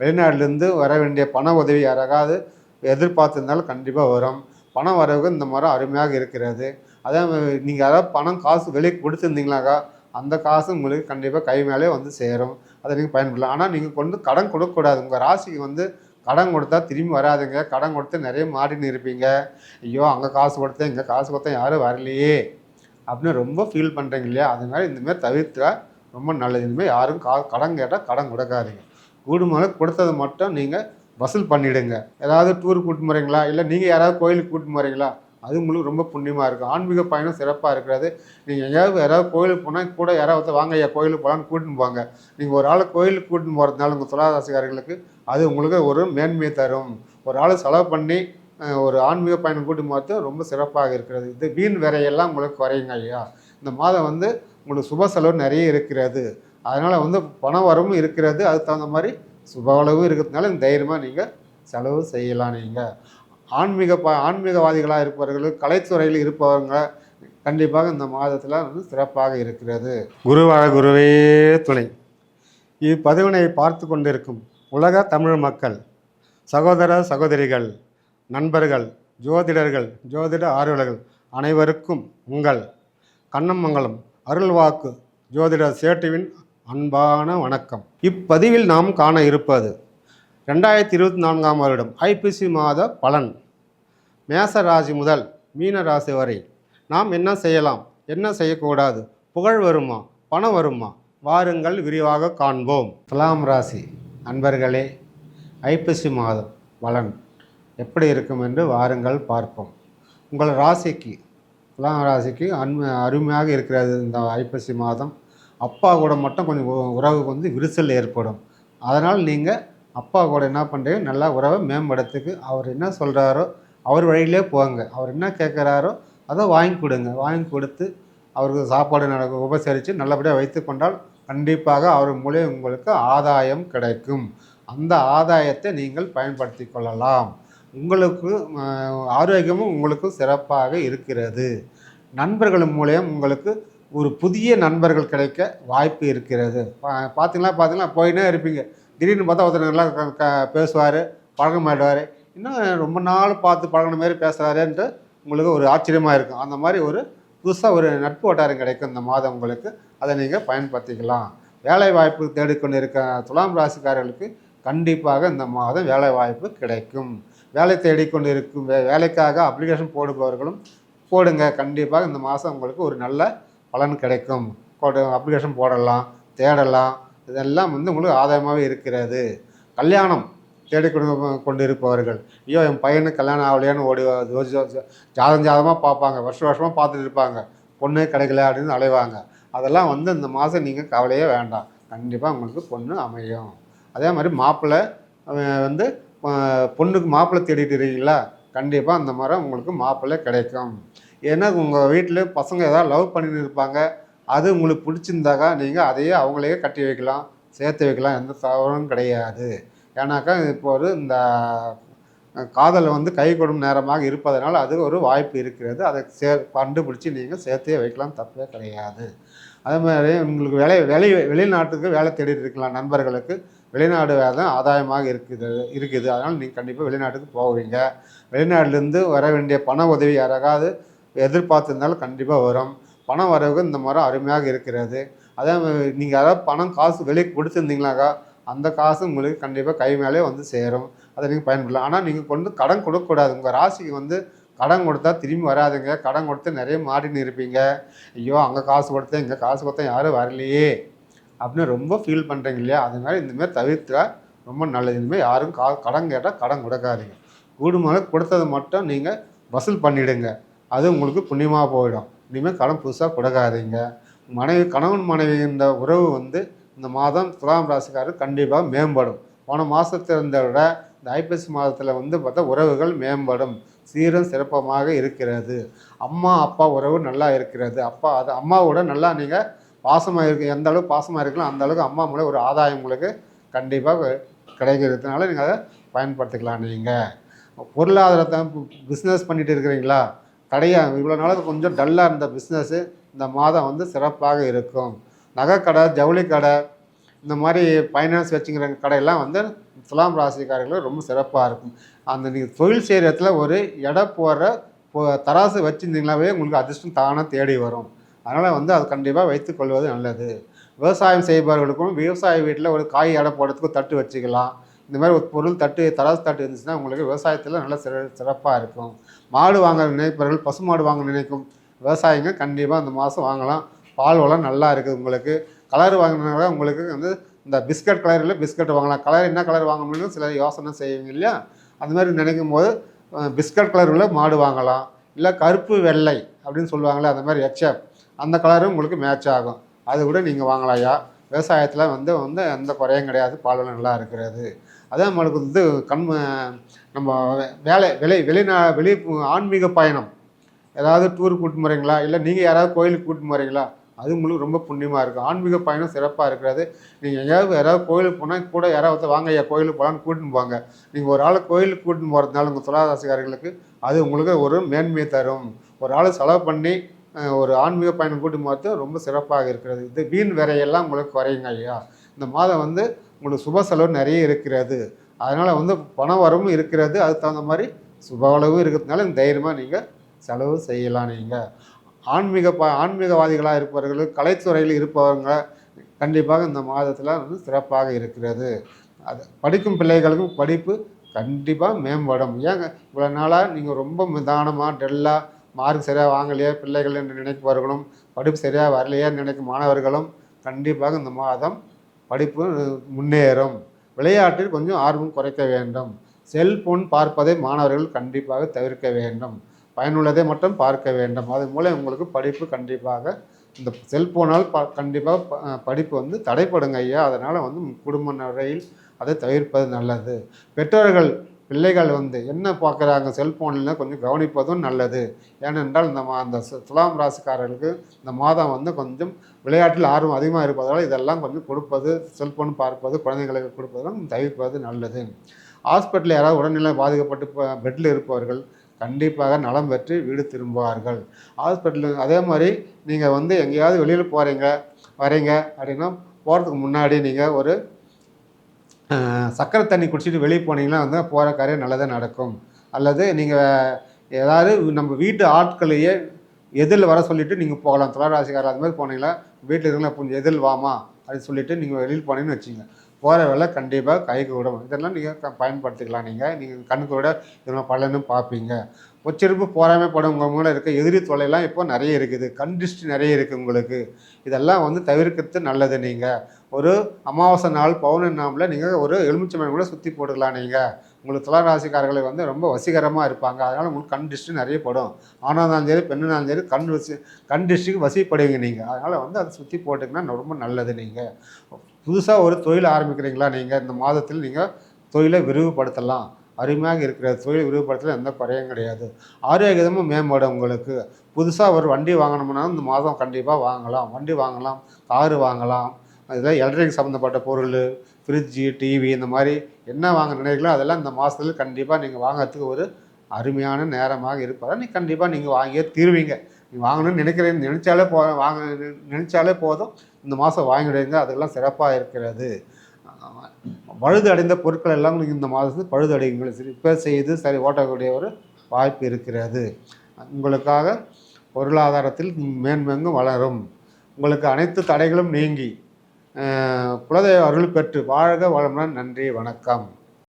வெளிநாட்டிலேருந்து வர வேண்டிய பண உதவி யாராவது எதிர்பார்த்திருந்தாலும் கண்டிப்பாக வரும். பண வரவுக்கு இந்த முறை அருமையாக இருக்கிறது. அதே நீங்கள் யாராவது பணம் காசு வெளியே கொடுத்துருந்தீங்களாக்கா அந்த காசு உங்களுக்கு கண்டிப்பாக கை மேலே வந்து சேரும். அதை நீங்கள் பயன்படலாம். ஆனால் நீங்கள் கொண்டு கடன் கொடுக்கக்கூடாது. உங்கள் ராசிக்கு வந்து கடன் கொடுத்தா திரும்பி வராதுங்க. கடன் கொடுத்து நிறைய மாட்டின்னு இருப்பீங்க. ஐயோ அங்கே காசு கொடுத்தேன் இங்கே காசு கொடுத்தேன் யாரும் வரலையே அப்படின்னு ரொம்ப ஃபீல் பண்ணுறீங்க இல்லையா? அதனால இந்தமாதிரி தவிர்த்தா ரொம்ப நல்லது. இனிமேல் யாரும் கா கடன் கேட்டால் கடன் கொடுக்காதீங்க. கூடுமான கொடுத்ததை மட்டும் நீங்கள் வசூல் பண்ணிவிடுங்க ஏதாவது டூர் கூட்டு போகிறீங்களா இல்லை நீங்கள் யாராவது கோயிலுக்கு கூட்டு போகிறீங்களா அது உங்களுக்கு ரொம்ப புண்ணியமாக இருக்கும். ஆன்மீக பயணம் சிறப்பாக இருக்கிறது. நீங்கள் எங்கேயாவது யாராவது கோயிலுக்கு போனால் கூட யாராவது வாங்க ஐயா கோயிலுக்கு போகலான்னு கூட்டின்னு போங்க. நீங்கள் ஒரு ஆளை கோயிலுக்கு கூட்டின்னு போகிறதுனால உங்கள் துளாராசிக்காரர்களுக்கு அது உங்களுக்கு ஒரு மேன்மையை தரும். ஒரு ஆளை செலவு பண்ணி ஒரு ஆன்மீக பயணம் கூட்டின்னு போகிறது ரொம்ப சிறப்பாக இருக்கிறது. இது வீண் விரையெல்லாம் உங்களுக்கு குறையுங்க ஐயா. இந்த மாதம் வந்து உங்களுக்கு சுப செலவு நிறைய இருக்கிறது. அதனால் வந்து பண வரவும் இருக்கிறது. அதுக்கு தகுந்த மாதிரி சுப அளவும் இருக்கிறதுனால தைரியமாக நீங்கள் செலவு செய்யலாம் நீங்கள் ஆன்மீக ப ஆன்மீகவாதிகளாக இருப்பவர்கள் கலைத்துறையில் இருப்பவங்க கண்டிப்பாக இந்த மாதத்தில் வந்து சிறப்பாக இருக்கிறது. குருவாக குருவே துணை. இப்பதிவினை பார்த்து கொண்டிருக்கும் உலக தமிழ் மக்கள் சகோதர சகோதரிகள் நண்பர்கள் ஜோதிடர்கள் ஜோதிட ஆர்வலர்கள் அனைவருக்கும் உங்கள் கண்ணமங்கலம் அருள்வாக்கு ஜோதிடர் சேட்டுவின் அன்பான வணக்கம். இப்பதிவில் நாம் காண இருப்பது ரெண்டாயிரத்தி இருபத்தி நான்காம் வருடம் ஐப்பசி மாத பலன். மேச ராசி முதல் மீன ராசி வரை நாம் என்ன செய்யலாம்? என்ன செய்யக்கூடாது? புகழ் வருமா? பணம் வருமா? வாருங்கள் விரிவாக காண்போம். துலாம் ராசி அன்பர்களே ஐப்பசி மாதம் பலன் எப்படி இருக்கும் என்று வாருங்கள் பார்ப்போம். உங்கள் ராசிக்கு துலாம் ராசிக்கு அன்மை அருமையாக இருக்கிறது இந்த ஐப்பசி மாதம். அப்பா கூட மட்டும் கொஞ்சம் உறவு வந்து விரிசல் ஏற்படும். அதனால் நீங்கள் அப்பா கூட என்ன பண்ணுறீங்க நல்லா உறவை மேம்படுத்துக்கு. அவர் என்ன சொல்கிறாரோ அவர் வழியிலே போங்க. அவர் என்ன கேட்குறாரோ அதை வாங்கி கொடுங்க. வாங்கி கொடுத்து அவருக்கு சாப்பாடு நடக்க உபசரித்து நல்லபடியாக வைத்து கொண்டால் கண்டிப்பாக அவர் மூலியம் உங்களுக்கு ஆதாயம் கிடைக்கும். அந்த ஆதாயத்தை நீங்கள் பயன்படுத்தி கொள்ளலாம். உங்களுக்கு ஆரோக்கியமும் உங்களுக்கு சிறப்பாக இருக்கிறது. நண்பர்கள் மூலியம் உங்களுக்கு ஒரு புதிய நண்பர்கள் கிடைக்க வாய்ப்பு இருக்கிறது. பா- பார்த்தீங்களா பார்த்தீங்களா போயினே இருப்பீங்க. திடீர்னு பார்த்தா ஒருத்தர் நல்லா க- க- பேசுவார் பழகமாயிடுவார் இன்னும் ரொம்ப நாள் பார்த்து பழகின மாதிரி பேசுகிறாருன்ட்டு உங்களுக்கு ஒரு ஆச்சரியமாக இருக்கும். அந்த மாதிரி ஒரு புதுசாக ஒரு நட்பு வட்டாரம் கிடைக்கும் இந்த மாதம் உங்களுக்கு. அதை நீங்கள் பயன்படுத்திக்கலாம். வேலை வாய்ப்பு தேடிக்கொண்டு இருக்க துலாம் ராசிக்காரர்களுக்கு கண்டிப்பாக இந்த மாதம் வேலை வாய்ப்பு கிடைக்கும். வேலை தேடிக்கொண்டு இருக்கும் வே வேலைக்காக அப்ளிகேஷன் போடுபவர்களும் போடுங்க. கண்டிப்பாக இந்த மாதம் உங்களுக்கு ஒரு நல்ல பலன் கிடைக்கும். அப்ளிகேஷன் போடலாம் தேடலாம். இதெல்லாம் வந்து உங்களுக்கு ஆதாயமாகவே இருக்கிறது. கல்யாணம் தேடிக்கொண்டு கொண்டு இருப்பவர்கள் ஐயோ என் பையனுக்கு கல்யாணம் ஆகலையான்னு ஓடி ஜாதம் ஜாதமாக பார்ப்பாங்க. வருஷம் வருஷமாக பார்த்துட்டு இருப்பாங்க. பொண்ணே கிடைக்கல அப்படின்னு அலைவாங்க. அதெல்லாம் வந்து இந்த மாதம் நீங்கள் கவலையே வேண்டாம். கண்டிப்பாக உங்களுக்கு பொண்ணு அமையும். அதே மாதிரி மாப்பிள்ளை வந்து பொண்ணுக்கு மாப்பிள்ளை தேடிட்டு இருக்கீங்களா? கண்டிப்பாக அந்த மாதிரி உங்களுக்கு மாப்பிள்ளை கிடைக்கும். ஏன்னா உங்கள் வீட்டில் பசங்க ஏதாவது லவ் பண்ணின்னு இருப்பாங்க அது உங்களுக்கு பிடிச்சிருந்தாக்கா நீங்கள் அதையே அவங்களையே கட்டி வைக்கலாம் சேர்த்து வைக்கலாம் எந்த தவறும் கிடையாது. ஏன்னாக்கா இப்போ ஒரு இந்த காதல் வந்து கை கொடும் நேரமாக இருப்பதனால் அது ஒரு வாய்ப்பு இருக்கிறது. அதை சே கண்டுபிடிச்சி நீங்கள் சேர்த்தே வைக்கலாம் தப்பே கிடையாது. அதே மாதிரி உங்களுக்கு வேலை வெளி வெளிநாட்டுக்கு வேலை தேடிட்டு இருக்கலாம் நண்பர்களுக்கு. வெளிநாடு வேலை ஆதாயமாக இருக்குது இருக்குது. அதனால் நீங்கள் கண்டிப்பாக வெளிநாட்டுக்கு போவீங்க. வெளிநாட்டிலேருந்து வர வேண்டிய பண உதவி யாராவது எதிர்பார்த்துருந்தாலும் கண்டிப்பாக வரும். பணம் வரவுக்கு இந்த முறை அருமையாக இருக்கிறது. அதே மாதிரி நீங்கள் யாராவது பணம் காசு வெளியே கொடுத்துருந்தீங்களாக்கா அந்த காசு உங்களுக்கு கண்டிப்பாக கை மேலே வந்து சேரும். அதை நீங்கள் பயன்படலாம் ஆனால் நீங்கள் கொண்டு கடன் கொடுக்கக்கூடாது. உங்கள் ராசிக்கு வந்து கடன் கொடுத்தா திரும்பி வராதுங்க. கடன் கொடுத்து நிறைய மாட்டின்னு இருப்பீங்க ஐயோ அங்கே காசு கொடுத்தேன் இங்கே காசு கொடுத்தேன் யாரும் வரலையே அப்படின்னு ரொம்ப ஃபீல் பண்ணுறீங்க இல்லையா? அது மாதிரி இந்தமாதிரி தவிர்த்தா ரொம்ப நல்லது. இனிமேல் யாரும் கா கடன் கேட்டால் கடன் கொடுக்காதீங்க. கூடுமான கொடுத்ததை மட்டும் நீங்கள் வசூல் பண்ணிவிடுங்க அது உங்களுக்கு புண்ணியமாக போயிடும். இனிமேல் கடன் புதுசாக கொடுக்காதீங்க. மனைவி கணவன் மனைவி இந்த உறவு வந்து இந்த மாதம் துலாம் ராசிக்காரர் கண்டிப்பாக மேம்படும். போன மாதத்தை விட இந்த ஐப்பசி மாதத்தில் வந்து பார்த்தா உறவுகள் மேம்படும். சீரும் சிறப்பமாக இருக்கிறது. அம்மா அப்பா உறவு நல்லா இருக்கிறது. அப்பா அது அம்மாவோட நல்லா நீங்கள் பாசமாக இருக்கு எந்த அளவுக்கு பாசமாக இருக்கலாம் அந்த அளவுக்கு அம்மா மூலம் ஒரு ஆதாயம் உங்களுக்கு கண்டிப்பாக கிடைக்கிறதுனால நீங்கள் அதை பயன்படுத்திக்கலாம் நீங்கள் பொருளாதாரத்தை பிஸ்னஸ் பண்ணிட்டு இருக்கிறீங்களா? கடையாக இவ்வளோ நாளுக்கு கொஞ்சம் டல்லாக இருந்த பிஸ்னஸ்ஸு இந்த மாதம் வந்து சிறப்பாக இருக்கும். நகைக்கடை ஜவுளி கடை இந்த மாதிரி ஃபைனான்ஸ் வச்சுக்கிற கடையெல்லாம் வந்து துலாம் ராசிக்காரர்களுக்கு ரொம்ப சிறப்பாக இருக்கும். அந்த நீங்கள் தொழில் செய்கிற இடத்துல ஒரு எடை போடுற போ- தராசு வச்சுருந்தீங்களாவே உங்களுக்கு அதிர்ஷ்டம் தானாக தேடி வரும். அதனால் வந்து அது கண்டிப்பாக வைத்துக்கொள்வது நல்லது. விவசாயம் செய்பவர்களுக்கும் விவசாய வீட்டில் ஒரு காய் எடை போடுறதுக்கு தட்டு வச்சுக்கலாம். இந்த மாதிரி ஒரு பொருள் தட்டு தராசு தட்டு இருந்துச்சுன்னா உங்களுக்கு விவசாயத்தில் நல்ல சிற சிறப்பாக இருக்கும். மாடு வாங்க நினைப்பவர்கள் பசு மாடு வாங்க நினைக்கும் விவசாயிங்க கண்டிப்பாக அந்த மாதம் வாங்கலாம். பால் வளம் நல்லா இருக்குது உங்களுக்கு. கலர் வாங்கினால உங்களுக்கு வந்து இந்த பிஸ்கட் கலரில் பிஸ்கட் வாங்கலாம். கலர் என்ன கலர் வாங்க முடியும் சில யோசனை செய்வீங்க இல்லையா? அந்த மாதிரி நினைக்கும் போது பிஸ்கட் கலர் உள்ள மாடு வாங்கலாம். இல்லை கருப்பு வெள்ளை அப்படின்னு சொல்லுவாங்களே அந்த மாதிரி எச்எஃப் அந்த கலரும் உங்களுக்கு மேட்ச் ஆகும். அது கூட நீங்கள் வாங்கலாயா விவசாயத்தில் வந்து வந்து எந்த குறையும் கிடையாது. பால் வளம் நல்லா இருக்கிறது. அதே நம்மளுக்கு வந்து கண் நம்ம வேலை வெளி வெளிநா வெளி ஆன்மீக பயணம். ஏதாவது டூர் கூட்டு போகிறீங்களா இல்லை நீங்கள் யாராவது கோயிலுக்கு கூட்டு போகிறீங்களா அது உங்களுக்கு ரொம்ப புண்ணியமாக இருக்கும். ஆன்மீக பயணம் சிறப்பாக இருக்கிறது. நீங்கள் எங்கேயாவது யாராவது கோயிலுக்கு போனால் கூட யாராவது வாங்க ஐயா கோயிலுக்கு போகலான்னு கூட்டின்னு போங்க. நீங்கள் ஒரு ஆள் கோயிலுக்கு கூட்டின்னு போகிறதுனால உங்கள் துளாராசிக்காரர்களுக்கு அது உங்களுக்கு ஒரு மேன்மையை தரும். ஒரு ஆள் செலவு பண்ணி ஒரு ஆன்மீக பயணம் கூட்டின்னு போகிறது ரொம்ப சிறப்பாக இருக்கிறது. இது வீண் விரையெல்லாம் உங்களுக்கு குறையுங்க ஐயா. இந்த மாதம் வந்து உங்களுக்கு சுப செலவு நிறைய இருக்கிறது. அதனால் வந்து பண வரவும் இருக்கிறது. அதுக்கு தகுந்த மாதிரி சுப அளவும் இருக்கிறதுனால தைரியமாக நீங்கள் செலவு செய்யலாம் நீங்கள் ஆன்மீக பா ஆன்மீகவாதிகளாக இருப்பவர்கள் கலைத்துறையில் இருப்பவங்க கண்டிப்பாக இந்த மாதத்தில் வந்து சிறப்பாக இருக்கிறது. அது படிக்கும் பிள்ளைகளுக்கும் படிப்பு கண்டிப்பாக மேம்படும். ஏங்க இவ்வளோ நாளாக நீங்கள் ரொம்ப நிதானமாக டெல்லாக மார்க் சரியாக வாங்கலையே பிள்ளைகள் என்று நினைப்பவர்களும் படிப்பு சரியாக வரலையே நினைக்கும் மாணவர்களும் கண்டிப்பாக இந்த மாதம் படிப்பு முன்னேறும். விளையாட்டில் கொஞ்சம் ஆர்வம் குறைக்க வேண்டும். செல்போன் பார்ப்பதை மாணவர்கள் கண்டிப்பாக தவிர்க்க வேண்டும். பயனுள்ளதை மட்டும் பார்க்க வேண்டும். அது மூலம் உங்களுக்கு படிப்பு கண்டிப்பாக இந்த செல்போனால் ப கண்டிப்பாக ப படிப்பு வந்து தடைப்படுங்க ஐயா. அதனால் வந்து குடும்ப நிறையில் அதை தவிர்ப்பது நல்லது. பெற்றோர்கள் பிள்ளைகள் வந்து என்ன பார்க்குறாங்க செல்ஃபோனில் கொஞ்சம் கவனிப்பதும் நல்லது. ஏனென்றால் இந்த மா அந்த சு- துலாம் ராசிக்காரர்களுக்கு இந்த மாதம் வந்து கொஞ்சம் விளையாட்டில் ஆர்வம் அதிகமாக இருப்பதால் இதெல்லாம் கொஞ்சம் கொடுப்பது செல்ஃபோன் பார்ப்பது குழந்தைங்களுக்கு கொடுப்பதெல்லாம் தவிர்ப்பது நல்லது. ஹாஸ்பிட்டலில் யாராவது உடல்நிலை பாதிக்கப்பட்டு பெட்டில் இருப்பவர்கள் கண்டிப்பாக நலம் பெற்று வீடு திரும்புவார்கள். ஹாஸ்பிட்டலு அதே மாதிரி நீங்கள் வந்து எங்கேயாவது வெளியில் போகிறீங்க வரீங்க அப்படின்னா போகிறதுக்கு முன்னாடி நீங்கள் ஒரு சக்கரை தண்ணி குடிச்சிட்டு வெளியே போனீங்கன்னா வந்து போகிற காரியம் நல்லதாக நடக்கும். அல்லது நீங்கள் ஏதாவது நம்ம வீட்டு ஆட்களையே எதிரில் வர சொல்லிவிட்டு நீங்கள் போகலாம். துளாராசிக்காரர் அது மாதிரி போனீங்கன்னா வீட்டில் இருக்கல கொஞ்சம் எதில் வாமா அப்படின்னு சொல்லிவிட்டு நீங்கள் வெளியில் போனீங்கன்னு வச்சுங்க போகிற வேலை கண்டிப்பாக கைக்கு விடும் இதெல்லாம் நீங்கள் பயன்படுத்திக்கலாம் நீங்கள் நீங்கள் கண்ணுக்கு விட இதெல்லாம் பலனும் பார்ப்பீங்க. உச்சரிப்பு போராமை படவங்க இருக்க எதிரி தொலைலாம் இப்போ நிறைய இருக்குது. கண் திருஷ்டி நிறைய இருக்குது உங்களுக்கு. இதெல்லாம் வந்து தவிர்க்கிறது நல்லது நீங்கள் ஒரு அமாவாசை நாள் பௌர்ணமி நாளில் நீங்கள் ஒரு எலுமிச்சம்பழம் கூட சுற்றி போட்டுக்கலாம் நீங்கள் உங்களுக்கு துளராசிக்காரர்களை வந்து ரொம்ப வசீகரமாக இருப்பாங்க. அதனால் உங்களுக்கு கண் திருஷ்டி நிறைய படும். ஆணாக சரி பெண்ணாலும் சரி கண் வசி கண் திருஷ்டிக்கு வசிப்படுவீங்க நீங்கள் அதனால் வந்து அதை சுற்றி போட்டிங்கன்னா ரொம்ப நல்லது நீங்கள் புதுசாக ஒரு தொழில் ஆரம்பிக்கிறீங்களா நீங்கள் இந்த மாதத்தில் நீங்கள் தொழிலை விரிவுபடுத்தலாம். அருமையாக இருக்கிற தொழில் விரிவுபடுத்தல எந்த குறையும் கிடையாது. ஆரோக்கியமும் மேம்படும் உங்களுக்கு. புதுசாக ஒரு வண்டி வாங்கணும்னா இந்த மாதம் கண்டிப்பாக வாங்கலாம். வண்டி வாங்கலாம் காரு வாங்கலாம். அதில் எலக்ட்ரிக் சம்மந்தப்பட்ட பொருள் ஃப்ரிட்ஜு டிவி இந்த மாதிரி என்ன வாங்க நினைக்கிறீங்களோ அதெல்லாம் இந்த மாதத்துல கண்டிப்பாக நீங்கள் வாங்குறதுக்கு ஒரு அருமையான நேரமாக இருப்பதால் நீ கண்டிப்பாக நீங்கள் வாங்கியே தீருவீங்க. நீ வாங்கணும்னு நினைக்கிறேன் நினச்சாலே போ வாங்க நினச்சாலே போதும். இந்த மாதம் வாங்கிடுவீங்க அதெல்லாம் சிறப்பாக இருக்கிறது. பழுது அடைந்த பொருட்கள் எல்லாம் நீங்கள் இந்த மாதத்துக்கு பழுது அடையுங்கள். ரிப்பேர் செய்து சரி ஓட்டக்கூடிய ஒரு வாய்ப்பு இருக்கிறது. உங்களுக்காக பொருளாதாரத்தில் மேன்மேங்கும் வளரும். உங்களுக்கு அனைத்து தடைகளும் நீங்கி குலதெய்வ அருள் பெற்று வாழ்க வளமுடன். நன்றி வணக்கம்.